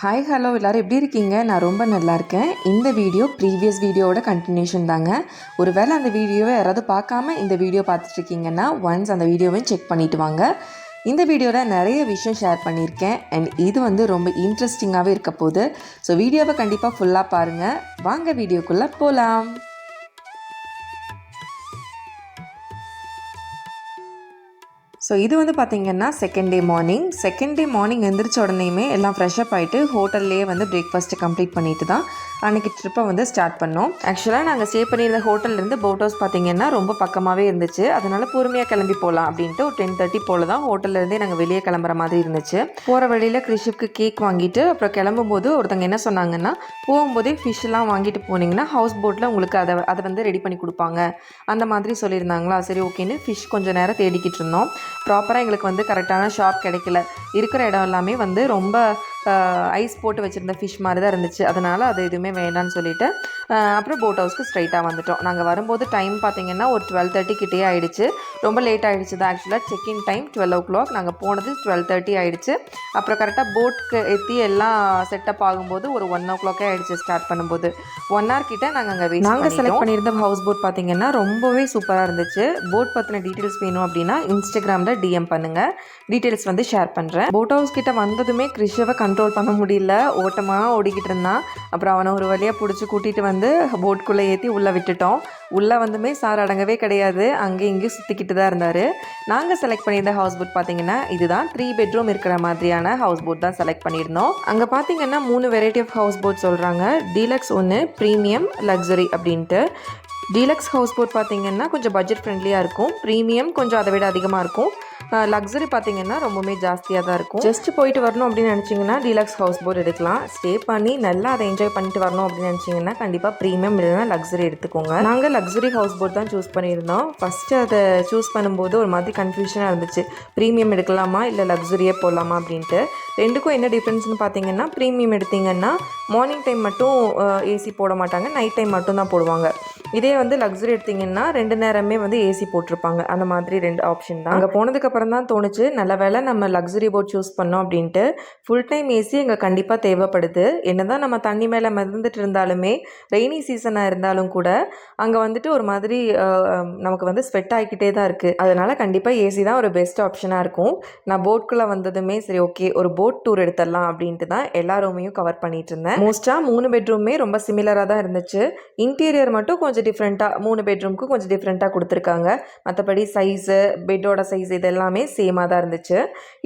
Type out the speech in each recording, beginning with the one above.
Hi hello எல்லோரும் எப்படி இருக்கீங்க? நான் ரொம்ப நல்லா இருக்கேன். இந்த வீடியோ ப்ரீவியஸ் வீடியோவோட கண்டினியூஷன் தாங்க. ஒரு வேளை அந்த வீடியோவை யாராவது பார்க்காம இந்த வீடியோ பார்த்துட்டு இருக்கீங்கன்னா ஒன்ஸ் அந்த வீடியோவையும் செக் பண்ணிட்டு வாங்க. இந்த வீடியோவில் நிறைய விஷயம் ஷேர் பண்ணியிருக்கேன். அண்ட் இது வந்து ரொம்ப இன்ட்ரெஸ்டிங்காகவே இருக்க போகுது. ஸோ வீடியோவை கண்டிப்பாக ஃபுல்லாக பாருங்கள் வாங்க வீடியோக்குள்ளே போகலாம் ஸோ இது வந்து பார்த்திங்கன்னா second day morning second day morning எந்திரிச்ச உடனேயுமே எல்லாம் ஃப்ரெஷ்அப் ஆகிட்டு ஹோட்டல்லே வந்து பிரேக்ஃபாஸ்ட்டு கம்ப்ளீட் பண்ணிட்டு தான் அன்றைக்கி ட்ரிப்பை வந்து ஸ்டார்ட் பண்ணோம். ஆக்சுவலாக நாங்கள் ஸ்டே பண்ணியிருந்த ஹோட்டல்லேருந்து போட் ஹவுஸ் பார்த்திங்கன்னா ரொம்ப பக்கமாகவே இருந்துச்சு. அதனால் பொறுமையாக கிளம்பி போகலாம் அப்படின்ட்டு ஒரு டென் தேர்ட்டி போல் தான் ஹோட்டல்லேருந்தே நாங்கள் வெளியே கிளம்புற மாதிரி இருந்துச்சு. போகிற வழியில் கிறிஷிப்க்கு கேக் வாங்கிட்டு அப்புறம் கிளம்பும்போது ஒருத்தங்க என்ன சொன்னாங்கன்னா போகும்போதே ஃபிஷ்லாம் வாங்கிட்டு போனீங்கன்னா ஹவுஸ் போட்டில் உங்களுக்கு அதை அதை வந்து ரெடி பண்ணி கொடுப்பாங்க. அந்த மாதிரி சொல்லியிருந்தாங்களா? சரி ஓகேன்னு ஃபிஷ் கொஞ்சம் நேரம் தேடிக்கிட்டு இருந்தோம். ப்ராப்பராக எங்களுக்கு வந்து கரெக்டான ஷாப் கிடைக்கல. இருக்கிற இடம் எல்லாமே வந்து ரொம்ப ஐஸ் போட்டு வச்சுருந்த ஃபிஷ் மாதிரி தான் இருந்துச்சு. அதனால் அது எதுவுமே வேண்டாம்னு சொல்லிட்டு அப்புறம் போட் ஹவுஸ்க்கு ஸ்ட்ரைட்டாக வந்துட்டோம். நாங்கள் வரும்போது டைம் பார்த்திங்கன்னா ஒரு டுவெல் தேர்ட்டி கிட்டே ஆகிடுச்சு ரொம்ப லேட் ஆகிடுச்சு தான் ஆக்சுவலாக check in time twelve o'clock நாங்கள் போனது டுவெல் தேர்ட்டி ஆகிடுச்சு அப்புறம் கரெக்டாக போட்க்கு எத்தி எல்லாம் செட்டப் ஆகும்போது ஒரு ஒன் ஓ கிளாக்கே ஆகிடுச்சு ஸ்டார்ட் பண்ணும்போது. ஒன் ஹவர் கிட்ட நாங்கள் அங்கே வெயிட் நாங்கள் செலக்ட் பண்ணியிருந்த ஹவுஸ் போட் பார்த்திங்கன்னா ரொம்பவே சூப்பராக இருந்துச்சு. போட் பற்றின டீட்டெயில்ஸ் வேணும் அப்படின்னா இன்ஸ்டாகிராமில் டிஎம் பண்ணுங்கள் டீட்டெயில்ஸ் வந்து ஷேர் பண்ணுறேன் போட் ஹவுஸ் கிட்ட வந்ததுமே கிறிஷவை கண்ட்ரோல் பண்ண முடியல. ஓட்டமாக ஓடிக்கிட்டு இருந்தான். அப்புறம் அவனை ஒரு வழியாக பிடிச்சி கூட்டிகிட்டு வந்து வந்து போட்குள்ளே ஏற்றி உள்ளே விட்டுட்டோம். உள்ளே வந்துமே சார் அடங்கவே கிடையாது. அங்கே இங்கேயும் சுற்றிக்கிட்டு தான் இருந்தார். நாங்கள் செலக்ட் பண்ணியிருந்த ஹவுஸ் போட் பார்த்தீங்கன்னா இதுதான் த்ரீ பெட்ரூம் இருக்கிற மாதிரியான ஹவுஸ் போட் தான் செலக்ட் பண்ணியிருந்தோம். அங்கே பார்த்தீங்கன்னா மூணு வெரைட்டி ஆஃப் ஹவுஸ் போட் சொல்கிறாங்க டீலக்ஸ் ஒன்று ப்ரீமியம் லக்ஸரி அப்படின்ட்டு. டீலக்ஸ் ஹவுஸ் போட் பார்த்தீங்கன்னா கொஞ்சம் பட்ஜெட் ஃப்ரெண்ட்லியாக இருக்கும். ப்ரீமியம் கொஞ்சம் அதை விட அதிகமாக இருக்கும். லக்ஸரி பார்த்தீங்கன்னா ரொம்பவுமே ஜாஸ்தியாக தான் இருக்கும். ஜஸ்ட் போயிட்டு வரணும் அப்படின்னு நினச்சிங்கன்னா டீலக்ஸ் ஹவுஸ் போட் எடுக்கலாம். ஸ்டே பண்ணி நல்லா அதை என்ஜாய் பண்ணிட்டு வரணும் அப்படின்னு நினச்சிங்கன்னா கண்டிப்பாக ப்ரீமியம் இல்லைன்னா லக்ஸரி எடுத்துக்கோங்க. நாங்கள் லக்ஸரி ஹவுஸ் போட் தான் சூஸ் பண்ணியிருந்தோம். ஃபஸ்ட்டு அதை சூஸ் பண்ணும்போது ஒரு மாதிரி கன்ஃபியூஷனாக இருந்துச்சு. ப்ரீமியம் எடுக்கலாமா இல்லை லக்ஸரியே போடலாமா அப்படின்ட்டு. ரெண்டுக்கும் என்ன டிஃப்ரென்ஸ்னு பார்த்தீங்கன்னா ப்ரீமியம் எடுத்திங்கன்னா மார்னிங் டைம் மட்டும் ஏசி போட மாட்டாங்க. நைட் டைம் மட்டும் தான் போடுவாங்க. இதே வந்து லக்ஸுரி எடுத்திங்கன்னா ரெண்டு நேரமே வந்து ஏசி போட்டிருப்பாங்க. அந்த மாதிரி ரெண்டு ஆப்ஷன் தான். அங்கே போனதுக்கப்புறம் தான் தோணுச்சு நல்ல வேலை நம்ம லக்ஸுரி போட் சூஸ் பண்ணோம் அப்படின்ட்டு. ஃபுல் டைம் ஏசி அங்கே கண்டிப்பாக தேவைப்படுது. என்ன தான் நம்ம தண்ணி மேலே மிதந்துட்டு இருந்தாலுமே ரெய்னி சீசனாக இருந்தாலும் கூட அங்கே வந்துட்டு ஒரு மாதிரி நமக்கு வந்து ஸ்வெட் ஆகிக்கிட்டே தான் இருக்குது அதனால் கண்டிப்பாக ஏசி தான் ஒரு பெஸ்ட் ஆப்ஷனாக இருக்கும். நான் போட்குள்ளே வந்ததுமே சரி ஓகே ஒரு போட் டூர் எடுத்துடலாம் அப்படின்ட்டு தான் எல்லா ரூமையும் கவர் பண்ணிட்டு இருந்தேன். மோஸ்ட்டாக மூணு பெட்ரூமே ரொம்ப சிமிலராக தான் இருந்துச்சு. இன்டீரியர் மட்டும் கொஞ்சம் டிஃப்ரெண்ட்டாக மூணு பெட்ரூமுக்கு கொஞ்சம் டிஃப்ரெண்ட்டாக கொடுத்துருக்காங்க. மற்றபடி சைஸு பெட்டோட சைஸ் இதெல்லாம் எல்லாமே சேமாக தான் இருந்துச்சு.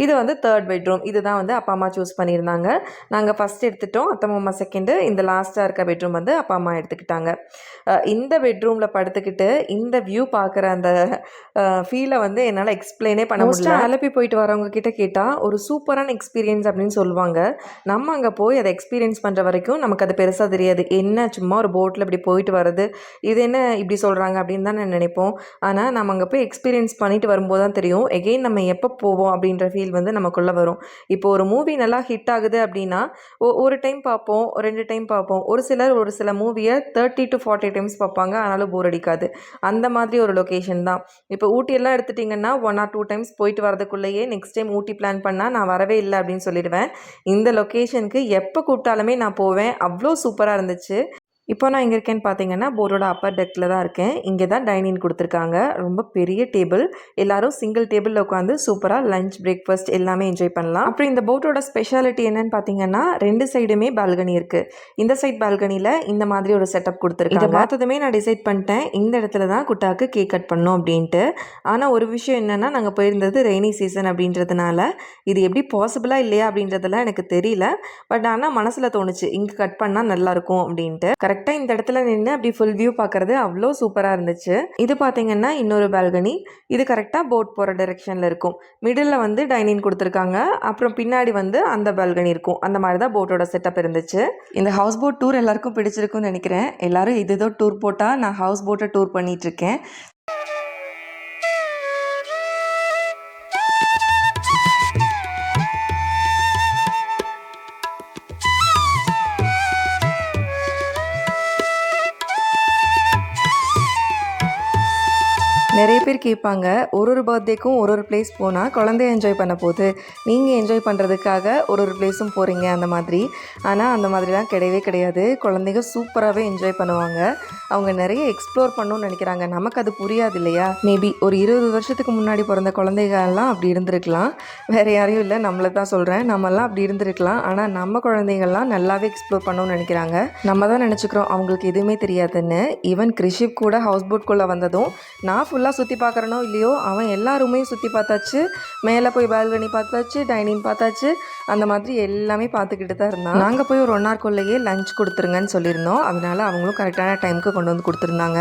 இது வந்து தேர்ட் பெட்ரூம் இதுதான் வந்து அப்பா அம்மா சூஸ் பண்ணியிருந்தாங்க. நாங்கள் ஃபஸ்ட் எடுத்துட்டோம். அத்தம்மா செகண்டு இந்த லாஸ்ட்டாக இருக்க பெட்ரூம் வந்து அப்பா அம்மா எடுத்துக்கிட்டாங்க. இந்த பெட்ரூமில் படுத்துக்கிட்டு இந்த வியூ பார்க்குற அந்த ஃபீலை வந்து என்னால் எக்ஸ்பிளைனே பண்ண முடியல. அலப்பி போயிட்டு வரவங்க கிட்ட கேட்டால் ஒரு சூப்பரான எக்ஸ்பீரியன்ஸ் அப்படின்னு சொல்லுவாங்க. நம்ம அங்கே போய் அதை எக்ஸ்பீரியன்ஸ் பண்ணுற வரைக்கும் நமக்கு அது பெருசாக தெரியாது. என்ன சும்மா ஒரு போட்டில் இப்படி போயிட்டு வர்றது? இது என்ன இப்படி சொல்கிறாங்க அப்படின்னு தான் நான் நினைப்போம். ஆனால் நம்ம அங்கே போய் எக்ஸ்பீரியன்ஸ் பண்ணிட்டு வரும்போது தான் தெரியும். எகெயின் நம்ம எப்போ போவோம் அப்படின்ற ஃபீல் வந்து நமக்குள்ளே வரும். இப்போ ஒரு மூவி நல்லா ஹிட் ஆகுது அப்படின்னா ஒரு டைம் பார்ப்போம் ரெண்டு டைம் பார்ப்போம். ஒரு சிலர் ஒரு சில மூவியை தேர்ட்டி டு ஃபார்ட்டி டைம்ஸ் பார்ப்பாங்க. ஆனாலும் போர் அடிக்காது. அந்த மாதிரி ஒரு லொக்கேஷன் தான். இப்போ ஊட்டியெல்லாம் எடுத்துட்டிங்கன்னா ஒன் ஆர் டூ டைம்ஸ் போயிட்டு வரதுக்குள்ளேயே நெக்ஸ்ட் டைம் ஊட்டி பிளான் பண்ணால் நான் வரவே இல்லை அப்படின்னு சொல்லிடுவேன். இந்த லொக்கேஷனுக்கு எப்போ கூப்பிட்டாலுமே நான் போவேன். அவ்வளோ சூப்பராக இருந்துச்சு. இப்போ நான் எங்கே இருக்கேன்னு பார்த்தீங்கன்னா போர்டோட அப்பர் டெக்கில் தான் இருக்கேன். இங்கே தான் டைனிங் கொடுத்துருக்காங்க. ரொம்ப பெரிய டேபிள். எல்லாரும் சிங்கிள் டேபிளில் உட்காந்து சூப்பராக லஞ்ச் பிரேக்ஃபாஸ்ட் எல்லாமே என்ஜாய் பண்ணலாம். அப்புறம் இந்த போட்டோட ஸ்பெஷாலிட்டி என்னன்னு பார்த்தீங்கன்னா ரெண்டு சைடுமே பால்கனி இருக்குது இந்த சைட் பால்கனியில் இந்த மாதிரி ஒரு செட்டப் கொடுத்துருக்காங்க. இதை பார்த்ததுமே நான் டிசைட் பண்ணிட்டேன். இந்த இடத்துல தான் குட்டாக்கு கேக் கட் பண்ணோம் அப்படின்ட்டு. ஆனால் ஒரு விஷயம் என்னென்னா நாங்கள் போயிருந்தது ரெய்னி சீசன் அப்படின்றதுனால இது எப்படி பாசிபிளாக இல்லையா அப்படின்றதெல்லாம் எனக்கு தெரியல. பட் ஆனால் மனசில் தோணுச்சு இங்கே கட் பண்ணால் நல்லாயிருக்கும் அப்படின்ட்டு. கரெக்ட் கரெக்டாக இந்த இடத்துல நின்று அப்படி ஃபுல் வியூ பார்க்குறது அவ்வளோ சூப்பராக இருந்துச்சு. இது பார்த்தீங்கன்னா இன்னொரு பால்கனி இது கரெக்டாக போட் போகிற டைரெக்ஷனில் இருக்கும். மிடில் வந்து டைனிங் கொடுத்துருக்காங்க. அப்புறம் பின்னாடி வந்து அந்த பால்கனி இருக்கும். அந்த மாதிரி தான் போட்டோட செட்டப் இருந்துச்சு. இந்த ஹவுஸ் போட் டூர் எல்லாருக்கும் பிடிச்சிருக்கும்னு நினைக்கிறேன். எல்லாரும் இது ஏதோ டூர் போட்டால் நான் ஹவுஸ் போட்டை டூர் பண்ணிகிட்ருக்கேன் நிறைய பேர் கேட்பாங்க ஒரு ஒரு பர்த்டேக்கும் ஒரு ஒரு பிளேஸ் போனால் குழந்தைய என்ஜாய் பண்ண போகுது. நீங்கள் என்ஜாய் பண்ணுறதுக்காக ஒரு ஒரு பிளேஸும் போகிறீங்க அந்த மாதிரி. ஆனால் அந்த மாதிரிலாம் கிடையவே கிடையாது. குழந்தைங்க சூப்பராகவே என்ஜாய் பண்ணுவாங்க. அவங்க நிறைய எக்ஸ்ப்ளோர் பண்ணணும்னு நினைக்கிறாங்க. நமக்கு அது புரியாது இல்லையா? மேபி ஒரு இருபது வருஷத்துக்கு முன்னாடி பிறந்த குழந்தைகள்லாம் அப்படி இருந்திருக்கலாம். வேறு யாரையும் இல்லை நம்மளை தான் சொல்கிறேன் நம்மலாம் அப்படி இருந்திருக்கலாம். ஆனால் நம்ம குழந்தைங்கள்லாம் நல்லாவே எக்ஸ்ப்ளோர் பண்ணணும்னு நினைக்கிறாங்க. நம்ம தான் நினச்சிக்கிறோம் அவங்களுக்கு எதுவுமே தெரியாதுன்னு. ஈவன் கிருஷிப் கூட ஹவுஸ் போட்குள்ளே வந்ததும் நான் ஃபுல்லாக சுற்றி பார்க்குறனோ இல்லையோ அவன் எல்லா ரூமையும் சுற்றி பார்த்தாச்சு. மேலே போய் பால்கனி பார்த்தாச்சு டைனிங் பார்த்தாச்சு. அந்த மாதிரி எல்லாமே பார்த்துக்கிட்டு தான் இருந்தான். நாங்கள் போய் ஒரு ஒன் ஹவர்க்குள்ளேயே லஞ்ச் கொடுத்துருங்கன்னு சொல்லியிருந்தோம். அதனால அவங்களும் கரெக்டான டைமுக்கு கொண்டு வந்து கொடுத்துருந்தாங்க.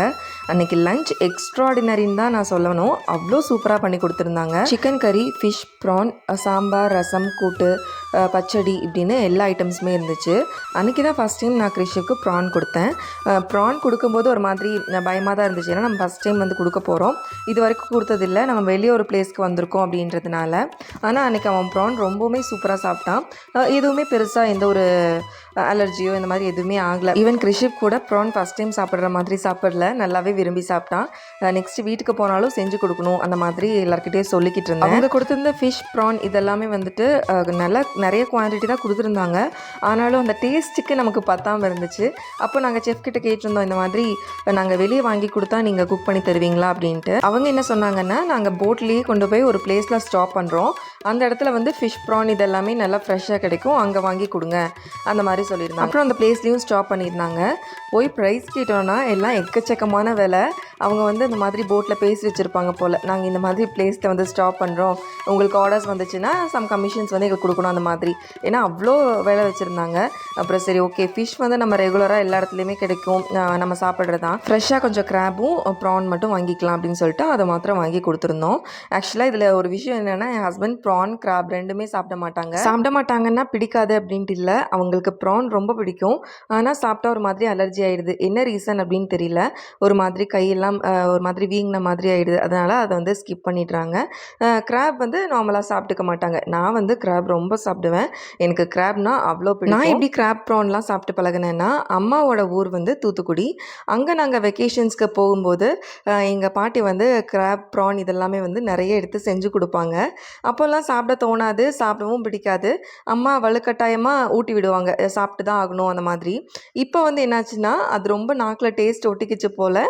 அன்னைக்கு லஞ்ச் எக்ஸ்ட்ராடினரின்னு தான் நான் சொல்லணும். அவ்வளோ சூப்பராக பண்ணி கொடுத்துருந்தாங்க. சிக்கன் கறி ஃபிஷ் ப்ரான் சாம்பார் ரசம் கூட்டு பச்சடி இப்படின்னு எல்லா ஐட்டம்ஸுமே இருந்துச்சு. அன்றைக்கி தான் ஃபஸ்ட் டைம் நான் கிறிஷுக்கு ப்ரான் கொடுத்தேன். ப்ரான் கொடுக்கும்போது ஒரு மாதிரி பயமாக தான் இருந்துச்சு. ஏன்னா நம்ம ஃபஸ்ட் டைம் வந்து கொடுக்க போகிறோம் இது வரைக்கும் கொடுத்ததில்ல. நம்ம வெளியே ஒரு பிளேஸ்க்கு வந்திருக்கோம் அப்படின்றதுனால. ஆனால் அன்றைக்கி அவன் ப்ரான் ரொம்பவுமே சூப்பராக சாப்பிட்டான். எதுவுமே பெருசாக எந்த ஒரு அலர்ஜியோ இந்த மாதிரி எதுவுமே ஆகலை. ஈவன் கிறிஷிப் கூட ப்ரான் ஃபஸ்ட் டைம் சாப்பிட்ற மாதிரி சாப்பிடல. நல்லாவே விரும்பி சாப்பிட்டான். நெக்ஸ்ட் வீட்டுக்கு போனாலும் செஞ்சு கொடுக்கணும். அந்த மாதிரி எல்லாருக்கிட்டே சொல்லிக்கிட்டு இருந்தேன். அவங்க கொடுத்துருந்த ஃபிஷ் ப்ரான் இதெல்லாமே வந்துட்டு நல்லா நிறைய குவான்டிட்டி தான் கொடுத்துருந்தாங்க. ஆனாலும் அந்த டேஸ்ட்டுக்கு நமக்கு பத்தாமல் இருந்துச்சு. அப்போ நாங்கள் செஃப் கிட்ட கேட்டிருந்தோம் இந்த மாதிரி நாங்கள் வெளியே வாங்கி கொடுத்தா நீங்கள் குக் பண்ணி தருவீங்களா அப்படின்ட்டு. அவங்க என்ன சொன்னாங்கன்னா நாங்கள் போட்லேயே கொண்டு போய் ஒரு பிளேஸில் ஸ்டாப் பண்ணுறோம் அந்த இடத்துல வந்து ஃபிஷ் ப்ரான் இதெல்லாமே நல்லா ஃப்ரெஷ்ஷாக கிடைக்கும். அங்கே வாங்கி கொடுங்க. அந்த மாதிரி சொல்லியிருந்தாங்க. அப்புறம் அந்த பிளேஸ்லேயும் ஸ்டாப் பண்ணியிருந்தாங்க. போய் ப்ரைஸ் கேட்டோன்னா எல்லாம் எக்கச்சக்கமான விலை. அவங்க வந்து இந்த மாதிரி போட்டில் பேசி வச்சுருப்பாங்க போல். நாங்கள் இந்த மாதிரி பிளேஸில் வந்து ஸ்டாப் பண்ணுறோம் உங்களுக்கு ஆர்டர்ஸ் வந்துச்சுன்னா சம் கமிஷன்ஸ் வந்து எங்களுக்கு கொடுக்கணும் அந்த மாதிரி. ஏன்னா அவ்வளோ வேலை வச்சுருந்தாங்க. அப்புறம் சரி ஓகே ஃபிஷ் வந்து நம்ம ரெகுலராக எல்லா இடத்துலையுமே கிடைக்கும். நம்ம சாப்பிட்றது தான் ஃப்ரெஷ்ஷாக கொஞ்சம் கிராப்பும் ப்ரான் மட்டும் வாங்கிக்கலாம் அப்படின்னு சொல்லிட்டு அதை மாத்திரம் வாங்கி கொடுத்துருந்தோம். ஆக்சுவலாக இதில் ஒரு விஷயம் என்னென்னா என் ஹஸ்பண்ட் ப்ரான் கிராப் ரெண்டுமே சாப்பிட மாட்டாங்க. சாப்பிட மாட்டாங்கன்னா பிடிக்காது அப்படின்ட்டு இல்லை. அவங்களுக்கு ப்ரான் ரொம்ப பிடிக்கும். ஆனால் சாப்பிட்டா ஒரு மாதிரி அலர்ஜி ஆயிடுது. என்ன ரீசன் அப்படின்னு தெரியல. ஒரு மாதிரி கையெல்லாம் எல்லாம் ஒரு மாதிரி வீங்கின மாதிரி ஆயிடுது. அதனால் அதை வந்து ஸ்கிப் பண்ணிடுறாங்க. கிராப் வந்து நார்மலாக சாப்பிட்டுக்க மாட்டாங்க. நான் வந்து கிராப் ரொம்ப சாப்பிடுவேன். எனக்கு கிராப்னா அவ்வளோ பிடிக்கும். நான் எப்படி கிராப் ப்ரான்லாம் சாப்பிட்டு பழகினேன்னா அம்மாவோட ஊர் வந்து தூத்துக்குடி. அங்கே நாங்கள் வெக்கேஷன்ஸ்க்கு போகும்போது எங்கள் பாட்டி வந்து கிராப் ப்ரான் இதெல்லாமே வந்து நிறைய எடுத்து செஞ்சு கொடுப்பாங்க. அப்போல்லாம் சாப்பிட தோணாது சாப்பிடவும் பிடிக்காது. அம்மா வலுக்கட்டாயமாக ஊட்டி விடுவாங்க. சாப்பிட்டு தான் ஆகணும் அந்த மாதிரி. இப்போ வந்து என்னாச்சுன்னா அது ரொம்ப நாக்கில் டேஸ்ட் ஒட்டிக்கிச்சு போல்.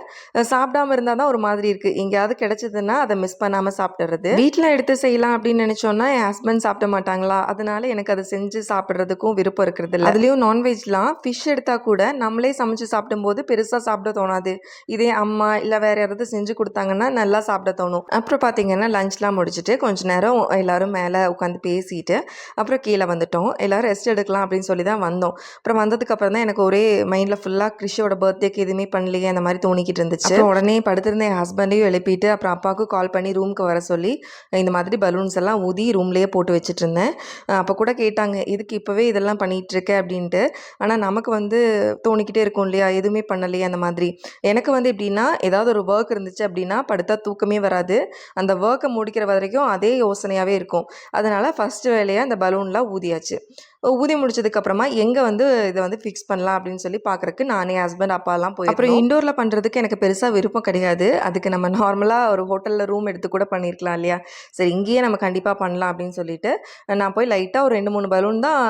சாப்பிடாம இருந்தால் தான் ஒரு மாதிரி இருக்குது எங்கேயாவது கிடைச்சதுன்னா அதை மிஸ் பண்ணாமல் சாப்பிட்றது. வீட்டில் எடுத்து செய்யலாம் அப்படின்னு நினச்சோன்னா என் ஹஸ்பண்ட் சாப்பிட மாட்டாங்களா? அதனால எனக்கு அதை செஞ்சு சாப்பிட்றதுக்கும் விருப்பம் இருக்கிறது இல்லை. அதுலேயும் நான்வெஜ்லாம் ஃபிஷ் எடுத்தால் கூட நம்மளே சமைச்சு சாப்பிடும்போது பெருசாக சாப்பிட தோணாது. இதே அம்மா இல்லை வேற யாராவது செஞ்சு கொடுத்தாங்கன்னா நல்லா சாப்பிட தோணும். அப்புறம் பார்த்தீங்கன்னா லஞ்ச்லாம் முடிச்சுட்டு கொஞ்ச நேரம் எல்லாரும் மேலே உட்காந்து பேசிட்டு அப்புறம் கீழே வந்துட்டோம். எல்லாரும் ரெஸ்ட் எடுக்கலாம் அப்படின்னு சொல்லி தான் வந்தோம். அப்புறம் வந்ததுக்கு அப்புறம் தான் எனக்கு ஒரே மைண்டில் ஃபுல்லாக கிறிஷோட பர்த்டேக்கு எதுவுமே பண்ணலையே அந்த மாதிரி தோணிக்கிட்டு இருந்துச்சு. உடனே உடனே படுத்திருந்த என் ஹஸ்பண்டையும் எழுப்பிட்டு அப்புறம் அப்பாவுக்கும் கால் பண்ணி ரூமுக்கு வர சொல்லி இந்த மாதிரி பலூன்ஸ் எல்லாம் ஊதி ரூம்லேயே போட்டு வச்சுட்டு இருந்தேன். அப்போ கூட கேட்டாங்க இதுக்கு இப்போவே இதெல்லாம் பண்ணிகிட்டு இருக்க? அப்படின்ட்டு. ஆனால் நமக்கு வந்து தோணிக்கிட்டே இருக்கும் இல்லையா? எதுவுமே பண்ணலையே அந்த மாதிரி. எனக்கு வந்து எப்படின்னா ஏதாவது ஒரு ஒர்க் இருந்துச்சு அப்படின்னா படுத்தா தூக்கமே வராது. அந்த ஒர்க்கை முடிக்கிற வரைக்கும் அதே யோசனையாகவே இருக்கும். அதனால் ஃபஸ்ட்டு வேலையாக அந்த பலூன்லாம் ஊதியாச்சு. ஊதி முடிச்சதுக்கப்புறமா எங்கே வந்து இதை வந்து ஃபிக்ஸ் பண்ணலாம் அப்படின்னு சொல்லி பார்க்குறக்கு நானே ஹஸ்பண்ட் அப்பாலாம் போய் அப்புறம் இண்டோரில் பண்ணுறதுக்கு எனக்கு பெருசாக விருப்பம் கிடையாது. அதுக்கு நம்ம நார்மலாக ஒரு ஹோட்டலில் ரூம் எடுத்து கூட பண்ணியிருக்கலாம் இல்லையா? சரி இங்கேயே நம்ம கண்டிப்பாக பண்ணலாம் அப்படின்னு சொல்லிட்டு நான் போய் லைட்டாக ஒரு ரெண்டு மூணு பலூன் தான்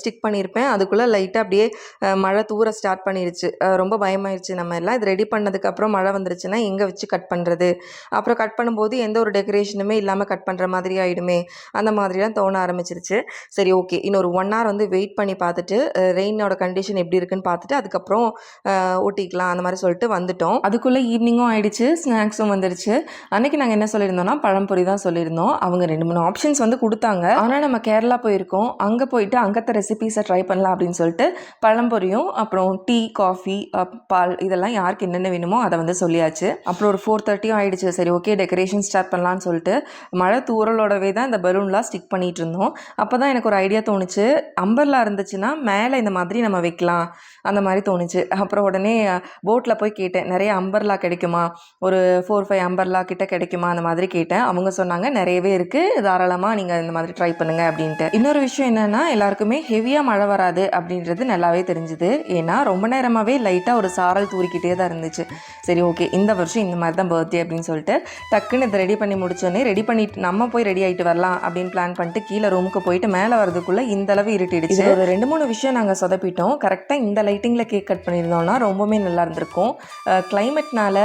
ஸ்டிக் பண்ணியிருப்பேன் அதுக்குள்ளே லைட்டாக அப்படியே மழை தூர ஸ்டார்ட் பண்ணிருச்சு. அஹ், ரொம்ப பயமாயிருச்சு நம்ம எல்லாம். இது ரெடி பண்ணதுக்கப்புறம் மழை வந்துருச்சுன்னா எங்கே வச்சு கட் பண்ணுறது அப்புறம் கட் பண்ணும்போது எந்த ஒரு டெக்கரேஷனுமே இல்லாமல் கட் பண்ணுற மாதிரி ஆகிடுமே அந்த மாதிரிலாம் தோண ஆரம்பிச்சிருச்சு. சரி ஓகே இன்னொரு ஒன் ஹவர் வந்து வெயிட் பண்ணி பார்த்துட்டு ரெயினோட கண்டிஷன் எப்படி இருக்குன்னு பார்த்துட்டு அதுக்கப்புறம் ஊட்டிக்கலாம் அந்த மாதிரி சொல்லிட்டு வந்துட்டோம். அதுக்குள்ளே ஈவினிங்கும் ஆயிடுச்சு ஸ்நாக்ஸும் வந்துடுச்சு அன்னைக்கு நாங்கள் என்ன சொல்லியிருந்தோம்னா பழம்பொரி தான் சொல்லியிருந்தோம். அவங்க ரெண்டு மூணு ஆப்ஷன்ஸ் வந்து கொடுத்தாங்க. ஆனால் நம்ம கேரளா போயிருக்கோம். அங்கே போயிட்டு அங்கத்த ரெசிபீஸை ட்ரை பண்ணலாம் அப்படின்னு சொல்லிட்டு பழம்பொரியும் அப்புறம் டீ காஃபி பால் இதெல்லாம் யாருக்கு என்னென்ன வேணுமோ அதை வந்து சொல்லியாச்சு. அப்புறம் ஒரு ஃபோர் தேர்ட்டியும் ஆயிடுச்சு. சரி ஓகே டெக்கரேஷன் ஸ்டார்ட் பண்ணலாம்னு சொல்லிட்டு மழை தூரலோடவே தான் இந்த பலூன்லாம் ஸ்டிக் பண்ணிட்டு இருந்தோம். அப்போ தான் எனக்கு ஒரு ஐடியா தோணுச்சு. அம்பர்லா இருந்துச்சுன்னா மேலே இந்த மாதிரி நம்ம வைக்கலாம். அந்த மாதிரி தோணுச்சு. அப்புறம் உடனே போட்டில் போய் கேட்டேன். நிறைய அம்பர்லா கிடைக்குமா? ஒரு ஃபோர் ஃபைவ் அம்பர்லா கிட்ட கிடைக்குமா? அந்த மாதிரி கேட்டேன். அவங்க சொன்னாங்க நிறையவே இருக்குது தாராளமாக நீங்கள் இந்த மாதிரி ட்ரை பண்ணுங்க அப்படின்ட்டு. இன்னொரு விஷயம் என்னென்னா எல்லாருக்குமே ஹெவியாக மழை வராது அப்படின்றது நல்லாவே தெரிஞ்சுது. ஏன்னா ரொம்ப நேரமாகவே லைட்டாக ஒரு சாரல் தூரிக்கிட்டே தான் இருந்துச்சு. சரி ஓகே இந்த வருஷம் இந்த மாதிரி தான் பர்த்டே அப்படின்னு சொல்லிட்டு டக்குன்னு இதை ரெடி பண்ணி முடிச்சோடனே ரெடி பண்ணிட்டு நம்ம போய் ரெடி ஆகிட்டு வரலாம் அப்படின்னு பிளான் பண்ணிட்டு கீழே ரூமுக்கு போயிட்டு மேலே வரதுக்குள்ளே இந்த அளவு இருட்டிடுச்சு ஒரு ரெண்டு மூணு விஷயம் நாங்கள் சொதப்பிட்டோம். கரெக்டாக இந்த லைட்டிங்கில் கேக் கட் பண்ணியிருந்தோம்னா ரொம்பவுமே நல்லா இருந்திருக்கும். கிளைமேட்னால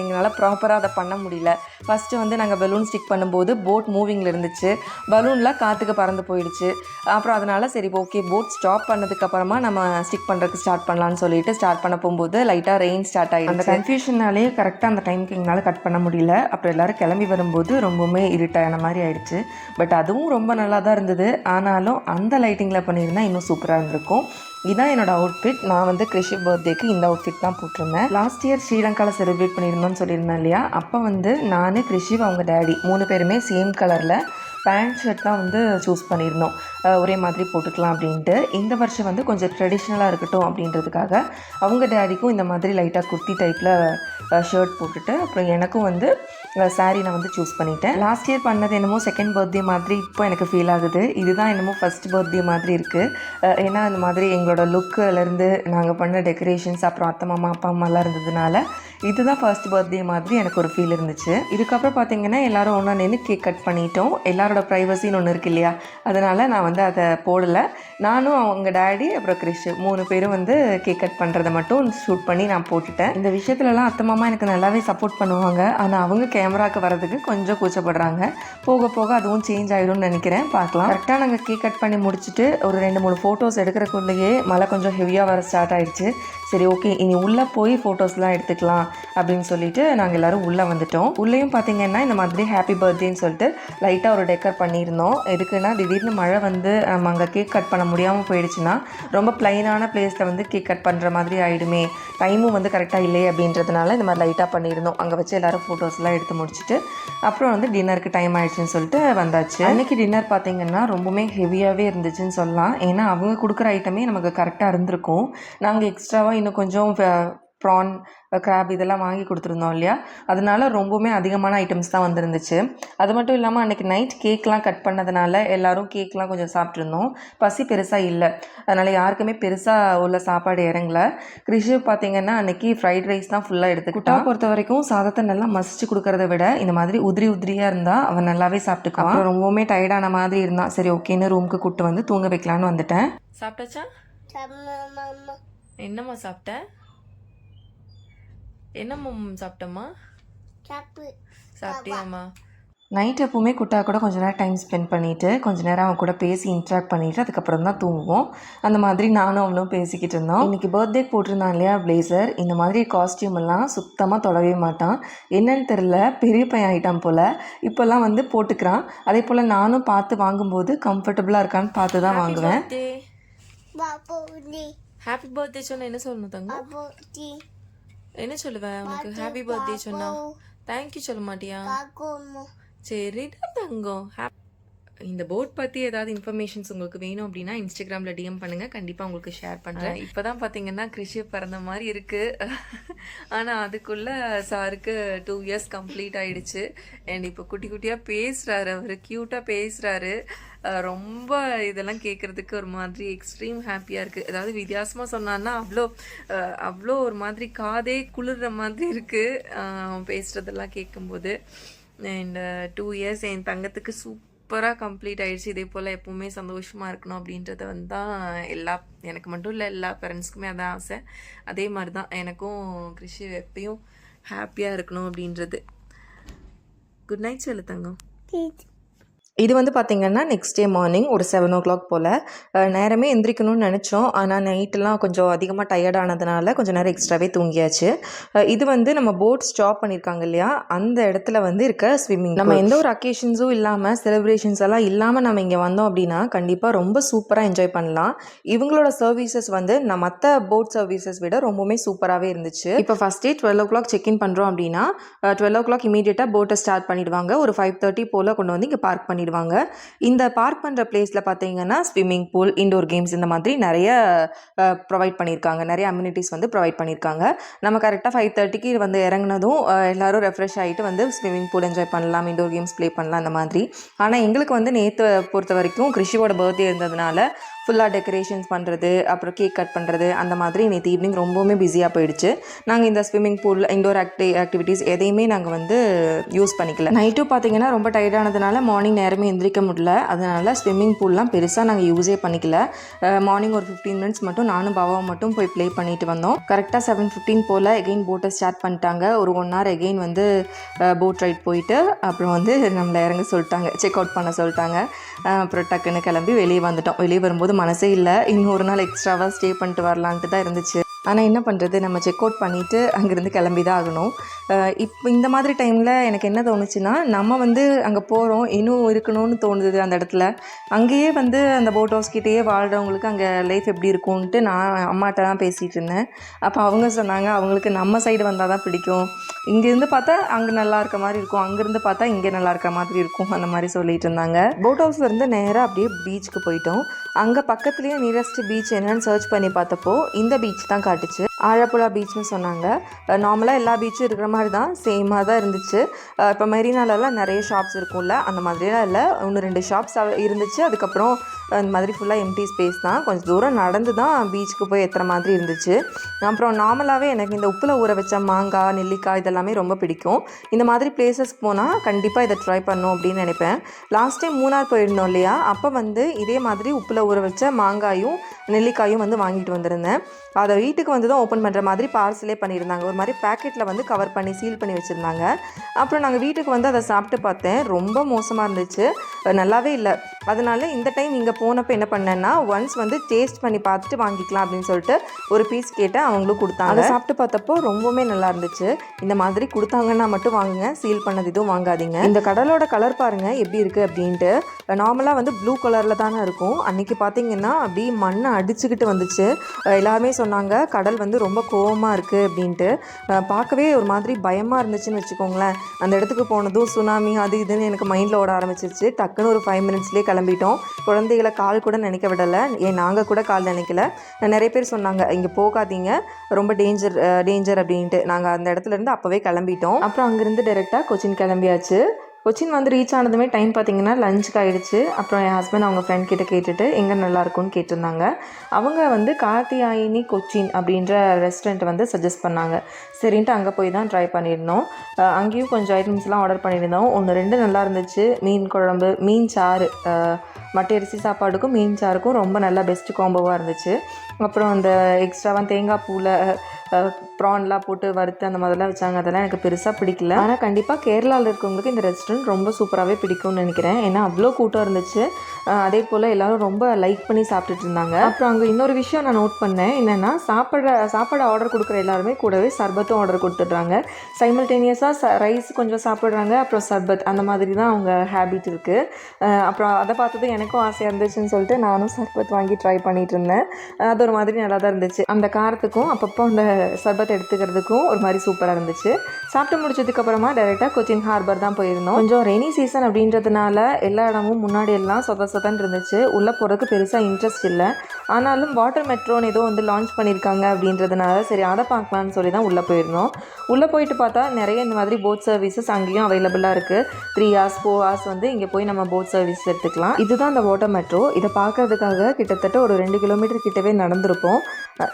எங்களால் ப்ராப்பராக அதை பண்ண முடியல. ஃபஸ்ட்டு வந்து நாங்கள் பலூன் ஸ்டிக் பண்ணும்போது போட் மூவிங்கில் இருந்துச்சு. பலூன்லாம் காற்றுக்கு பறந்து போயிடுச்சு. அப்புறம் அதனால சரி ஓகே போட் ஸ்டாப் பண்ணதுக்கப்புறமா நம்ம ஸ்டிக் பண்ணுறதுக்கு ஸ்டார்ட் பண்ணலாம்னு சொல்லிட்டு ஸ்டார்ட் பண்ண போகும்போது லைட்டாக ரெயின் ஸ்டார்ட் ஆகிடுச்சு அந்த கன்ஃபியூஷனாலே கரெக்டாக அந்த டைமுக்கு எங்களால் கட் பண்ண முடியல. அப்புறம் எல்லாரும் கிளம்பி வரும்போது ரொம்பவுமே இருட்டான மாதிரி ஆயிடுச்சு. பட் அதுவும் ரொம்ப நல்லா தான் இருந்தது. ஆனாலும் அந்த லைட்டிங்கில் பண்ணியிருந்தா இன்னும் சூப்பராக இருந்திருக்கும். இதான் என்னோட அவுட்ஃபிட் நான் வந்து கிருஷி பர்த்டேக்கு இந்த அவுட்ஃபிட் தான் போட்டிருந்தேன். லாஸ்ட் இயர் ஸ்ரீலங்காவில் செலிப்ரேட் பண்ணியிருந்தோம்னு சொல்லியிருந்தேன் இல்லையா? அப்போ வந்து நான் கிருஷி அவங்க டேடி மூணு பேருமே சேம் கலரில் பேண்ட் ஷர்ட் தான் வந்து சூஸ் பண்ணியிருந்தோம். ஒரே மாதிரி போட்டுக்கலாம் அப்படின்ட்டு. இந்த வருஷம் வந்து கொஞ்சம் ட்ரெடிஷ்னலாக இருக்கட்டும் அப்படின்றதுக்காக அவங்க டேடிக்கும் இந்த மாதிரி லைட்டாக குர்த்தி டைப்பில் ஷர்ட் போட்டுட்டு அப்புறம் எனக்கும் வந்து சாரீ நான் வந்து சூஸ் பண்ணிட்டேன். லாஸ்ட் இயர் பண்ணது என்னமோ செகண்ட் பர்த்டே மாதிரி இப்போ எனக்கு ஃபீல் ஆகுது. இதுதான் என்னமோ ஃபர்ஸ்ட் பர்த்டே மாதிரி இருக்குது ஏன்னா இந்த மாதிரி எங்களோட லுக்கிலேருந்து நாங்கள் பண்ண டெக்கரேஷன்ஸ் அப்புறம் அத்தை மாமா அப்பா அம்மாலாம் இருந்ததுனால இதுதான் ஃபர்ஸ்ட் பர்த்டே மாதிரி எனக்கு ஒரு ஃபீல் இருந்துச்சு. இதுக்கப்புறம் பார்த்தீங்கன்னா எல்லாரும் ஒன்றா நின்று கேக் கட் பண்ணிட்டோம். எல்லாரோட ப்ரைவசின்னு ஒன்று இருக்கு இல்லையா? அதனால் நான் வந்து அதை போடலை. நானும் அவங்க டேடி அப்புறம் கிறிஷ் மூணு பேரும் வந்து கேக் கட் பண்ணுறதை மட்டும் ஷூட் பண்ணி நான் போட்டுட்டேன். இந்த விஷயத்துலலாம் அத்தை மாமா எனக்கு நல்லாவே சப்போர்ட் பண்ணுவாங்க. ஆனால் அவங்க கேமராக்கு வரதுக்கு கொஞ்சம் கூச்சப்படுறாங்க. போக போக அதுவும் சேஞ்ச் ஆகிடும்னு நினைக்கிறேன். பார்க்கலாம். கரெக்டாக நாங்கள் கேக் கட் பண்ணி முடிச்சுட்டு ஒரு ரெண்டு மூணு ஃபோட்டோஸ் எடுக்கிறக்குள்ளேயே மழை கொஞ்சம் ஹெவியாக வர ஸ்டார்ட் ஆயிடுச்சு. சரி ஓகே இனி உள்ளே போய் ஃபோட்டோஸ்லாம் எடுத்துக்கலாம். அப்படின்னு சொல்லிட்டு நாங்கள் எல்லாரும் உள்ளே வந்துட்டோம். உள்ளேயும் பார்த்தீங்கன்னா இந்த மாதிரி ஹாப்பி பர்த்டேன்னு சொல்லிட்டு லைட்டாக ஒரு டெக்கர் பண்ணியிருந்தோம். எதுக்குன்னா திடீர்னு மழை வந்து நம்ம அங்கே கேக் கட் பண்ண முடியாமல் போயிடுச்சுன்னா ரொம்ப ப்ளைனான பிளேஸில் வந்து கேக் கட் பண்ணுற மாதிரி ஆகிடுமே டைமும் வந்து கரெக்டாக இல்லை அப்படின்றதுனால இந்த மாதிரி லைட்டாக பண்ணியிருந்தோம். அங்கே வச்சு எல்லோரும் ஃபோட்டோஸ்லாம் எடுத்து முடிச்சுட்டு அப்புறம் வந்து டின்னருக்கு டைம் ஆயிடுச்சுன்னு சொல்லிட்டு வந்தாச்சு. அன்றைக்கி டின்னர் பார்த்தீங்கன்னா ரொம்பவுமே ஹெவியாகவே இருந்துச்சுன்னு சொல்லலாம். ஏன்னா அவங்க கொடுக்குற ஐட்டமே நமக்கு கரெக்டாக இருந்திருக்கும். நாங்கள் எக்ஸ்ட்ராவாக இன்னும் கொஞ்சம் ப்ரான் கிராப் இதெல்லாம் வாங்கி கொடுத்துருந்தோம் இல்லையா? அதனால ரொம்பவுமே அதிகமான ஐட்டம்ஸ் தான் வந்திருந்துச்சு. அது மட்டும் இல்லாமல் அன்றைக்கி நைட் கேக்லாம் கட் பண்ணதுனால எல்லாரும் கேக்லாம் கொஞ்சம் சாப்பிட்ருந்தோம் பசி பெருசாக இல்லை. அதனால் யாருக்குமே பெருசாக உள்ள சாப்பாடு இறங்கல. கிருஷி பார்த்தீங்கன்னா அன்னைக்கு ஃப்ரைட் ரைஸ் தான் ஃபுல்லாக எடுத்துக்கிட்டா. பொறுத்த வரைக்கும் சாதத்தை நல்லா மசிச்சு கொடுக்கறத விட இந்த மாதிரி உதிரி உதிரியாக இருந்தால் அவன் நல்லாவே சாப்பிட்டுக்குவான். அப்புறம் ரொம்பவுமே டயர்டான மாதிரி இருந்தான். சரி ஓகேன்னு ரூமுக்கு கூப்பிட்டு வந்து தூங்க வைக்கலான்னு வந்துட்டேன். சாப்பிட்டாச்சா? மாமா. என்னம்மா சாப்பிட்ட? என்னம்மா சாப்பிட்டம்மா? சாப்பு சாப்பிட்டியாம்மா? நைட் எப்பவுமே குட்டா கூட கொஞ்ச நேரம் டைம் ஸ்பெண்ட் பண்ணிவிட்டு கொஞ்ச நேரம் அவன் கூட பேசி இன்ட்ராக்ட் பண்ணிவிட்டு அதுக்கப்புறம் தான் தூங்குவோம். அந்த மாதிரி நானும் அவனும் பேசிக்கிட்டு இருந்தோம். இன்றைக்கி பர்த்டே போட்டிருந்தான் இல்லையா பிளேசர் இந்த மாதிரி காஸ்டியூம் எல்லாம் சுத்தமாக தொலைவே மாட்டான். என்னன்னு தெரில பெரிய பையன் ஆகிட்டான் போல். இப்போல்லாம் வந்து போட்டுக்கிறான். அதே போல் நானும் பார்த்து வாங்கும்போது கம்ஃபர்டபுளாக இருக்கான்னு பார்த்து தான் வாங்குவேன். ஹாப்பி பர்த்டே சொன்ன என்ன சொல்லணும் தங்க என்ன சொல்லுவேன் உனக்கு ஹாப்பி பர்த்டே சொன்னா. தேங்க்யூ சொல்ல மாட்டியா? சரிடா தங்கம். இந்த போட் பற்றி ஏதாவது இன்ஃபர்மேஷன்ஸ் உங்களுக்கு வேணும் அப்படின்னா இன்ஸ்டாகிராமில் டிஎம் பண்ணுங்கள் கண்டிப்பாக உங்களுக்கு ஷேர் பண்ணுறேன் இப்போ தான் பார்த்தீங்கன்னா கிருஷி பிறந்த மாதிரி இருக்குது ஆனால் அதுக்குள்ளே சாருக்கு டூ இயர்ஸ் கம்ப்ளீட் ஆயிடுச்சு. அண்ட் இப்போ குட்டி குட்டியாக பேசுகிறாரு அவர். க்யூட்டாக பேசுகிறாரு ரொம்ப இதெல்லாம் கேட்குறதுக்கு ஒரு மாதிரி எக்ஸ்ட்ரீம் ஹாப்பியாக இருக்குது அதாவது வித்தியாசமாக சொன்னான்னா அவ்வளோ அவ்வளோ ஒரு மாதிரி காதே குளிர்ற மாதிரி இருக்குது பேசுகிறதெல்லாம் கேட்கும்போது அண்ட் டூ இயர்ஸ் என் தங்கத்துக்கு சூப்பராக கம்ப்ளீட் ஆயிடுச்சு. இதே போல் எப்பவுமே சந்தோஷமாக இருக்கணும் அப்படின்றத வந்து தான் எல்லா எனக்கு மட்டும் இல்லை எல்லா பேரண்ட்ஸ்க்குமே அதான் ஆசை. அதே மாதிரி தான் எனக்கும் கிருஷி எப்பயும் ஹாப்பியாக இருக்கணும் அப்படின்றது. குட் நைட் சொல்லு தங்கம். டீச் இது வந்து பார்த்திங்கன்னா நெக்ஸ்ட் டே மார்னிங் ஒரு செவன் ஓ கிளாக் போல் நேரமே எந்திரிக்கணும்னு நினச்சோம். ஆனால் நைட்டெல்லாம் கொஞ்சம் அதிகமாக டயர்ட் ஆனதுனால கொஞ்சம் நேரம் எக்ஸ்ட்ராவே தூங்கியாச்சு. இது வந்து நம்ம போட் ஸ்டாப் பண்ணியிருக்காங்க இல்லையா? அந்த இடத்துல வந்து இருக்க ஸ்விம்மிங் நம்ம எந்த ஒரு அக்கேஷன்ஸும் இல்லாமல் செலிப்ரேஷன்ஸ் எல்லாம் இல்லாமல் நம்ம இங்கே வந்தோம் அப்படின்னா கண்டிப்பாக ரொம்ப சூப்பராக என்ஜாய் பண்ணலாம். இவங்களோட சர்வீசஸ் வந்து நான் மற்ற போட் சர்வீசஸ் விட ரொம்பவுமே சூப்பராகவே இருந்துச்சு. இப்போ first day twelve o'clock check in பண்ணுறோம் அப்படின்னா டுவெல் ஓ கிளாக் இமீடியட்டாக போட்டை ஸ்டார்ட் பண்ணிடுவாங்க. ஒரு ஃபைவ் தேர்ட்டி போல் கொண்டு வந்து இங்கே பார்க் பண்ணிடுவாங்க. இந்த பார்க் பண்ணுற பிளேஸில் பார்த்தீங்கன்னா ஸ்விம்மிங் பூல் இண்டோர் கேம்ஸ் இந்த மாதிரி நிறைய ப்ரொவைட் பண்ணியிருக்காங்க. நிறைய அம்யூனிட்டிஸ் வந்து ப்ரொவைட் பண்ணியிருக்காங்க. நம்ம கரெக்டாக ஃபைவ் தேர்ட்டிக்கு வந்து இறங்கினதும் எல்லோரும் எல்லாரும் ரெஃப்ரெஷ் ஆகிட்டு வந்து ஸ்விம்மிங் பூல் என்ஜாய் பண்ணலாம் இண்டோர் கேம்ஸ் ப்ளே பண்ணலாம் அந்த மாதிரி. ஆனால் எங்களுக்கு வந்து நேற்று பொறுத்த வரைக்கும் கிருஷியோட பர்த்டே இருந்ததுனால ஃபுல்லாக டெக்கரேஷன்ஸ் பண்ணுறது அப்புறம் கேக் கட் பண்ணுறது அந்த மாதிரி நேற்று ஈவினிங் ரொம்பவுமே பிஸியாக போயிடுச்சு. நாங்கள் இந்த swimming pool indoor acti activities எதையுமே நாங்கள் வந்து யூஸ் பண்ணிக்கல. நைட்டும் பார்த்தீங்கன்னா ரொம்ப டயர்டானதுனால மார்னிங் நேரமே எந்திரிக்க முடியல. அதனால ஸ்விம்மிங் பூல்லாம் பெருசாக நாங்கள் யூஸே பண்ணிக்கல. மார்னிங் ஒரு ஃபிஃப்டீன் மினிட்ஸ் மட்டும் நானும் பாபாவும் மட்டும் போய் ப்ளே பண்ணிட்டு வந்தோம். கரெக்டாக செவன் ஃபிஃப்டீன் போல் எகெயின் போட்டை ஸ்டார்ட் பண்ணிட்டாங்க. ஒரு ஒன் ஹவர் எகெயின் வந்து போட் ரைட் போயிட்டு அப்புறம் வந்து நம்மளை இறங்க சொல்லிட்டாங்க. செக் அவுட் பண்ண சொல்லிட்டாங்க. அப்புறம் டக்குன்னு கிளம்பி வெளியே வந்துட்டோம். வெளியே வரும்போது மனசே இல்லை. இன்னும் ஒரு நாள் எக்ஸ்ட்ராவாக ஸ்டே பண்ணிட்டு வரலான்ட்டு தான் இருந்துச்சு. ஆனால் என்ன பண்ணுறது நம்ம செக் அவுட் பண்ணிவிட்டு அங்கேருந்து கிளம்பி தான் ஆகணும் இப்போ இந்த மாதிரி டைமில் எனக்கு என்ன தோணுச்சுன்னா நம்ம வந்து அங்கே போகிறோம் இன்னும் இருக்கணும்னு தோணுது அந்த இடத்துல. அங்கேயே வந்து அந்த போட் ஹவுஸ் கிட்டேயே வாழ்கிறவங்களுக்கு அங்கே லைஃப் எப்படி இருக்கும்ன்ட்டு நான் அம்மாட்ட தான் பேசிகிட்டு இருந்தேன். அப்போ அவங்க சொன்னாங்க அவங்களுக்கு நம்ம சைடு வந்தால் தான் பிடிக்கும். இங்கேருந்து பார்த்தா அங்கே நல்லா இருக்க மாதிரி இருக்கும். அங்கேருந்து பார்த்தா இங்கே நல்லா இருக்க மாதிரி இருக்கும். அந்த மாதிரி சொல்லிட்டு இருந்தாங்க. போட் ஹவுஸ்லேருந்து நேராக அப்படியே பீச்சுக்கு போயிட்டோம். அங்கே பக்கத்துலேயே நியரஸ்ட் பீச் என்னன்னு சர்ச் பண்ணி பார்த்தப்போ இந்த பீச் தான் காட்டுச்சு. ஆழப்புழா பீச்னு சொன்னாங்க. நார்மலாக எல்லா பீச்சும் இருக்கிற மாதிரி தான் சேமாக தான் இருந்துச்சு. இப்போ மெரினாலலாம் நிறைய ஷாப்ஸ் இருக்கும்ல அந்த மாதிரிலாம் இல்லை. ஒன்று ரெண்டு ஷாப்ஸ் இருந்துச்சு. அதுக்கப்புறம் இந்த மாதிரி ஃபுல்லாக எம்டி ஸ்பேஸ் தான். கொஞ்சம் தூரம் நடந்து தான் பீச்சுக்கு போய் எத்துற மாதிரி இருந்துச்சு. அப்புறம் நார்மலாகவே எனக்கு இந்த உப்பில் ஊற வச்ச மாங்காய் நெல்லிக்காய் இதெல்லாமே ரொம்ப பிடிக்கும். இந்த மாதிரி பிளேசஸ்க்கு போனால் கண்டிப்பாக இதை ட்ரை பண்ணும் அப்படின்னு நினைப்பேன். லாஸ்ட் டைம் மூணார் போயிருந்தோம் இல்லையா? அப்போ வந்து இதே மாதிரி உப்பில் ஊற வச்ச மாங்காயும் நெல்லிக்காயும் வந்து வாங்கிட்டு வந்திருந்தேன். அதை வீட்டுக்கு வந்து தான் ஓப்பன் பண்ணுற மாதிரி பார்சலே பண்ணியிருந்தாங்க. ஒரு மாதிரி பேக்கெட்டில் வந்து கவர் பண்ணி சீல் பண்ணி வச்சுருந்தாங்க. அப்புறம் நாங்கள் வீட்டுக்கு வந்து அதை சாப்பிட்டு பார்த்தேன். ரொம்ப மோசமாக இருந்துச்சு. நல்லாவே இல்லை. அதனால இந்த டைம் இங்கே போனப்போ என்ன பண்ணேன்னா ஒன்ஸ் வந்து டேஸ்ட் பண்ணி பார்த்துட்டு வாங்கிக்கலாம் அப்படின்னு சொல்லிட்டு ஒரு பீஸ் கேட்டேன் அவங்களும் கொடுத்தாங்க. அதை சாப்பிட்டு பார்த்தப்போ ரொம்பவுமே நல்லா இருந்துச்சு. இந்த மாதிரி கொடுத்தாங்கன்னா மட்டும் வாங்குங்க சீல் பண்ணது எதுவும் வாங்காதீங்க. இந்த கடலோட கலர் பாருங்க எப்படி இருக்குது அப்படின்ட்டு. நார்மலாக வந்து ப்ளூ கலரில் தானே இருக்கும். அன்றைக்கி பார்த்தீங்கன்னா அப்படியே மண்ணை அடிச்சுக்கிட்டு வந்துச்சு. எல்லாருமே சொன்னாங்க கடல் வந்து ரொம்ப கோவமாக இருக்குது அப்படின்ட்டு. பார்க்கவே ஒரு மாதிரி பயமாக இருந்துச்சுன்னு வச்சுக்கோங்களேன். அந்த இடத்துக்கு போனதும் சுனாமி அது இதுன்னு எனக்கு மைண்டில் ஓட ஆரம்பிச்சிருச்சு. டக்குன்னு ஒரு ஃபைவ் மினிட்ஸ்லேயே கிளம்பிட்டோம். குழந்தைகளை கால் கூட நினைக்க விடலை. ஏன் நாங்கள் கூட கால் நினைக்கல. நிறைய பேர் சொன்னாங்க இங்கே போகாதீங்க. ரொம்ப டேஞ்சர் டேஞ்சர் அப்படின்ட்டு. நாங்கள் அந்த இடத்துல இருந்து அப்போவே கிளம்பிட்டோம். அப்புறம் அங்கேருந்து டேரெக்டாக கொச்சின் கிளம்பியாச்சு. கொச்சின் வந்து ரீச் ஆனதுமே டைம் பார்த்தீங்கன்னா லஞ்சுக்கு ஆகிடுச்சு அப்புறம் என் ஹஸ்பண்ட் அவங்க ஃப்ரெண்ட் கிட்ட கேட்டுட்டு எங்கே நல்லாயிருக்கும்னு கேட்டிருந்தாங்க. அவங்க வந்து கார்த்தியாயினி கொச்சின் அப்படின்ற ரெஸ்டாரண்ட் வந்து சஜஸ்ட் பண்ணாங்க. சரின்ட்டு அங்கே போய் தான் ட்ரை பண்ணியிருந்தோம். அங்கேயும் கொஞ்சம் ஐட்டம்ஸ்லாம் ஆர்டர் பண்ணியிருந்தோம். ஒன்று ரெண்டு நல்லா இருந்துச்சு. மீன் குழம்பு மீன் சாறு அஹ் மட்டை அரிசி சாப்பாடுக்கும் மீன் சாருக்கும் ரொம்ப நல்லா பெஸ்ட் காம்போவாக இருந்துச்சு. அப்புறம் அந்த எக்ஸ்ட்ராவாக தேங்காய் பூவில் ப்ரான்லாம் போட்டு வறுத்து அந்த மாதிரிலாம் வச்சாங்க. அதெல்லாம் எனக்கு பெருசாக பிடிக்கல. ஆனால் கண்டிப்பாக கேரளாவில் இருக்கவங்களுக்கு இந்த ரெஸ்டாரண்ட் ரொம்ப சூப்பராகவே பிடிக்கும்னு நினைக்கிறேன். ஏன்னா அவ்வளோ கூட்டம் இருந்துச்சு. அதே போல் எல்லாரும் ரொம்ப லைக் பண்ணி சாப்பிட்டுட்டு இருந்தாங்க. அப்புறம் அங்கே இன்னொரு விஷயம் நான் நோட் பண்ணேன். என்னென்னா சாப்பிட்ற சாப்பாடு ஆர்டர் கொடுக்குற எல்லாருமே கூடவே சர்பத்தும் ஆர்டர் கொடுத்துட்றாங்க. சைமல்டேனியஸாக ச ரைஸ் கொஞ்சம் சாப்பிட்றாங்க. அப்புறம் சர்பத் அந்த மாதிரி தான் அவங்க ஹேபிட் இருக்குது அப்புறம் அதை பார்த்தது எனக்கும் ஆசையாக இருந்துச்சுன்னு சொல்லிட்டு நானும் சர்பத் வாங்கி ட்ரை பண்ணிகிட்டு இருந்தேன். அது ஒரு மாதிரி நல்லா தான் இருந்துச்சு. அந்த காரத்துக்கும் அப்பப்போ அந்த சர்பத் எடுத்துக்கிறதுக்கும் ஒரு மாதிரி சூப்பராக இருந்துச்சு. சாப்பிட்டு முடிச்சதுக்கப்புறமா டைரெக்டாக கொச்சின் ஹார்பர் தான் போயிருந்தோம். கொஞ்சம் ரெய்னி சீசன் அப்படின்றதுனால எல்லா இடமும் முன்னாடி எல்லாம் சொத சொதன்னு இருந்துச்சு. உள்ளே போகிறதுக்கு பெருசாக இன்ட்ரெஸ்ட் இல்லை. ஆனாலும் வாட்டர் மெட்ரோன்னு ஏதோ வந்து லான்ச் பண்ணியிருக்காங்க அப்படின்றதுனால சரி அதை பார்க்கலான்னு சொல்லி தான் உள்ளே போயிருந்தோம். உள்ளே போயிட்டு பார்த்தா நிறைய இந்த மாதிரி போட் சர்வீசஸ் அங்கேயும் அவைலபிளாக இருக்குது த்ரீ ஹார்ஸ் ஃபோர் ஹார்ஸ் வந்து இங்கே போய் நம்ம போட் சர்வீஸ் எடுத்துக்கலாம். இதுதான் அந்த வாட்டர் மெட்ரோ இதை பார்க்கறதுக்காக கிட்டத்தட்ட ஒரு ரெண்டு கிலோமீட்டர் கிட்டவே நடந்திருப்போம்.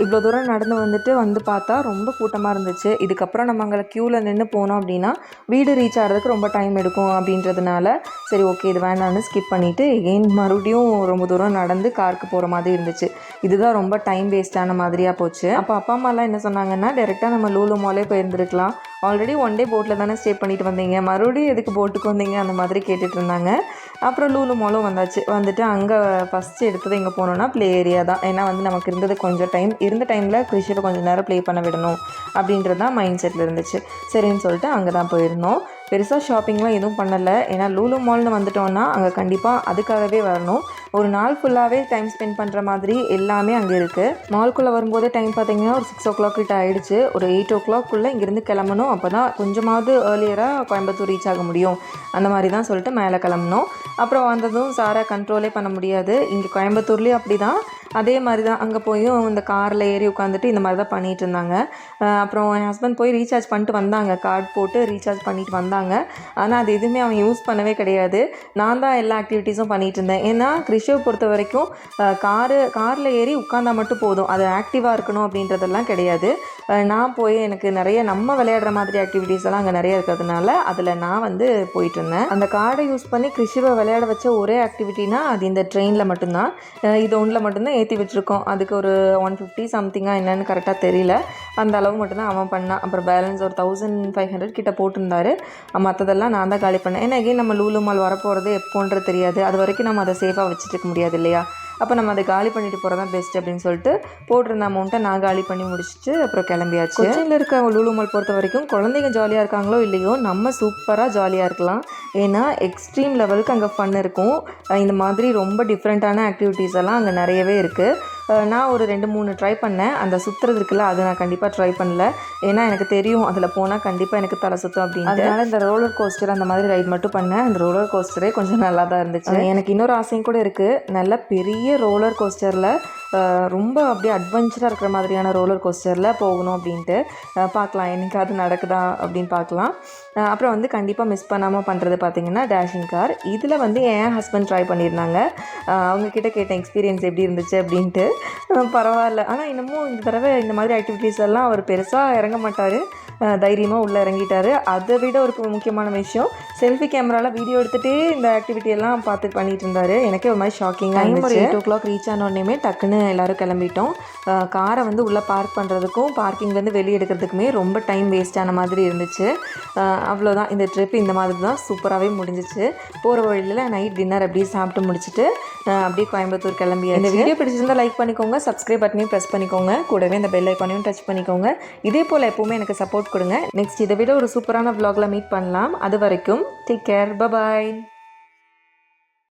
இவ்வளோ தூரம் நடந்து வந்துட்டு வந்து பார்த்தா ரொம்ப கூட்டமாக இருந்துச்சு. இதுக்கப்புறம் நம்ம அங்கே க்யூவில் நின்று போனோம் அப்படின்னா வீடு ரீச் ஆகிறதுக்கு ரொம்ப டைம் எடுக்கும் அப்படின்றதுனால சரி ஓகே இது வேணான்னு ஸ்கிப் பண்ணிவிட்டு எகெயின் மறுபடியும் ரொம்ப தூரம் நடந்து காருக்கு போகிற மாதிரி இருந்துச்சு. இதுதான் ரொம்ப டைம் வேஸ்டான மாதிரியாக போச்சு. அப்போ அப்பா அம்மாலாம் என்ன சொன்னாங்கன்னா டேரெக்டாக நம்ம லூலு மாலே போயிருந்துருக்கலாம். ஆல்ரெடி ஒன் டே போட்டில் தானே ஸ்டே பண்ணிட்டு வந்தீங்க. மறுபடியும் எதுக்கு போட்டுக்கு வந்தீங்க? அந்த மாதிரி கேட்டுட்டு இருந்தாங்க. அப்புறம் லூலு மாலும் வந்தாச்சு. வந்துட்டு அங்கே ஃபஸ்ட்டு எடுத்தது எங்கே போனோம்னா ப்ளே ஏரியா தான். ஏன்னா வந்து நமக்கு இருந்தது கொஞ்சம் டைம் இருந்த டைமில் கிருஷியில் கொஞ்சம் நேரம் ப்ளே பண்ண விடணும் அப்படின்றது தான் மைண்ட் செட்டில் இருந்துச்சு. சரின்னு சொல்லிட்டு அங்கே தான் போயிருந்தோம். பெருசாக ஷாப்பிங்லாம் எதுவும் பண்ணலை. ஏன்னா லூலு மால்னு வந்துட்டோன்னா அங்கே கண்டிப்பாக அதுக்காகவே வரணும். ஒரு நாள் ஃபுல்லாகவே டைம் ஸ்பெண்ட் பண்ணுற மாதிரி எல்லாமே அங்கே இருக்குது மால்குள்ளே வரும்போதே டைம் பார்த்தீங்கன்னா ஒரு சிக்ஸ் ஓ கிளாக் கிட்ட ஆகிடுச்சு ஒரு எயிட் ஓ கிளாக்குள்ளே இங்கேருந்து கிளம்பணும். அப்போ தான் கொஞ்சமாவது ஏர்லியராக கோயம்புத்தூர் ரீச் ஆக முடியும். அந்த மாதிரி தான் சொல்லிட்டு மேலே கிளம்புனோம் அப்புறம் வந்ததும் சாரை கண்ட்ரோலே பண்ண முடியாது. இங்கே கோயம்புத்தூர்லேயும் அப்படி தான் அதே மாதிரி தான் அங்கே போயும் இந்த காரில் ஏறி உட்காந்துட்டு இந்த மாதிரி தான் பண்ணிகிட்டு இருந்தாங்க அப்புறம் என் ஹஸ்பண்ட் போய் ரீசார்ஜ் பண்ணிட்டு வந்தாங்க. கார்டு போட்டு ரீசார்ஜ் பண்ணிட்டு வந்தாங்க. ஆனால் அது எதுவுமே அவன் யூஸ் பண்ணவே கிடையாது. நான் தான் எல்லா ஆக்டிவிட்டீஸும் பண்ணிகிட்டு இருந்தேன். ஏன்னா ரிஷவ் பொறுத்த வரைக்கும் காரு காரில் ஏறி உட்காந்தா மட்டும் போதும். அது ஆக்டிவாக இருக்கணும் அப்படின்றதெல்லாம் கிடையாது. நான் போய் எனக்கு நிறைய நம்ம விளையாடுற மாதிரி ஆக்டிவிட்டீஸ் எல்லாம் அங்கே நிறைய இருக்கிறதுனால அதில் நான் வந்து போயிட்டு இருந்தேன். அந்த கார்டை யூஸ் பண்ணி கிருஷிவை விளையாட வச்ச ஒரே ஆக்டிவிட்டினா அது இந்த ட்ரெயினில் மட்டும்தான். இது ஒன்றில் மட்டும்தான் ஏற்றி வச்சுருக்கோம். அதுக்கு ஒரு ஒன் ஃபிஃப்டி சம்திங்காக என்னன்னு கரெக்டாக தெரியல. அந்த அளவு மட்டும்தான் அவன் பண்ணான் அப்புறம் பேலன்ஸ் ஒரு தௌசண்ட் ஃபைவ் ஹண்ட்ரட் கிட்ட போட்டிருந்தாரு. மற்றதெல்லாம் நான் தான் காலி பண்ணேன். ஏன்னா again நம்ம லூலு மால் வரப்போகிறது எப்போன்றது தெரியாது. அது வரைக்கும் நம்ம அதை சேஃபாக வச்சுட்டு இருக்க முடியாது இல்லையா? அப்போ நம்ம அதை காலி பண்ணிட்டு போகிறதா பெஸ்ட் அப்படின்னு சொல்லிட்டு போட்டிருந்த அமௌண்ட்டை நான் காலி பண்ணி முடிச்சுட்டு அப்புறம் கிளம்பியாச்சு. கொச்சினில் இருக்க லூலு மால் பொறுத்த வரைக்கும் குழந்தைங்க ஜாலியாக இருக்காங்களோ இல்லையோ நம்ம சூப்பராக ஜாலியாக இருக்கலாம். ஏன்னா எக்ஸ்ட்ரீம் லெவலுக்கு அங்கே ஃபன் இருக்கும். இந்த மாதிரி ரொம்ப டிஃப்ரெண்ட்டான ஆக்டிவிட்டீஸ் எல்லாம் அங்கே நிறையவே இருக்குது நான் ஒரு ரெண்டு மூணு ட்ரை பண்ணேன். அந்த சுற்றுறது இருக்குல்ல அதை நான் கண்டிப்பாக ட்ரை பண்ணல. ஏன்னா எனக்கு தெரியும் அதில் போனால் கண்டிப்பாக எனக்கு தலை சுத்தம் அப்படின்னு அதனால இந்த ரோலர் கோஸ்டர் அந்த மாதிரி ரைட் மட்டும் பண்ணேன். அந்த ரோலர் கோஸ்டரே கொஞ்சம் நல்லா தான் இருந்துச்சு எனக்கு இன்னொரு ஆசையும் கூட இருக்குது நல்ல பெரிய ரோலர் கோஸ்டரில் ரொம்ப அப்படியே அட்வென்ச்சராக இருக்கிற மாதிரியான ரோலர் கோஸ்டரில் போகணும் அப்படின்ட்டு. பார்க்கலாம். என்னைக்காவது நடக்குதா அப்படின்னு பார்க்கலாம். அப்புறம் வந்து கண்டிப்பாக மிஸ் பண்ணாமல் பண்ணுறது பார்த்தீங்கன்னா டேஷிங் கார் இதில் வந்து என் ஹஸ்பண்ட் ட்ரை பண்ணியிருந்தாங்க. அஹ் அவங்க கிட்ட கேட்டேன் எக்ஸ்பீரியன்ஸ் எப்படி இருந்துச்சு? அப்படின்ட்டு. பரவாயில்ல. ஆனால் இன்னமும் இந்த தடவை இந்த மாதிரி ஆக்டிவிட்டீஸ் எல்லாம் அவர் பெருசாக இறங்க மாட்டார். தைரியமாக உள்ளே இறங்கிட்டாரு. அதை விட ஒரு முக்கியமான விஷயம் செல்ஃபி கேமராவில் வீடியோ எடுத்துகிட்டே இந்த ஆக்டிவிட்டி எல்லாம் பார்த்து பண்ணிட்டு இருந்தாரு. எனக்கே ஒரு மாதிரி ஷாக்கிங்காக ஒரு எயிட் ஓ கிளாக் ரீச் ஆனோடனே டக்குன்னு எல்லாரும் கிளம்பிட்டோம். காரை வந்து உள்ளே பார்க் பண்ணுறதுக்கும் பார்க்கிங்லேருந்து வெளியே எடுக்கிறதுக்குமே ரொம்ப டைம் வேஸ்ட் ஆன மாதிரி இருந்துச்சு. அவ்வளோதான். இந்த ட்ரிப் இந்த மாதிரி தான் சூப்பராகவே முடிஞ்சிச்சு. போகிற வழியில் நைட் டின்னர் அப்படியே சாப்பிட்டு முடிச்சுட்டு அப்படியே கோயம்புத்தூர் கிளம்பி இந்த வீடியோ பிடிச்சிருந்தால் லைக் பண்ணிக்கோங்க சப்ஸ்கிரைப் பட்டனையும் ப்ரெஸ் பண்ணிக்கோங்க. கூடவே இந்த பெல் ஐக்கானையும் டச் பண்ணிக்கோங்க. இதே போல் எப்போவுமே எனக்கு சப்போர்ட் கொடுங்க. நெக்ஸ்ட் இதை விட ஒரு சூப்பரான vlogல மீட் பண்ணலாம். அது வரைக்கும் டேக் கேர் பபாய்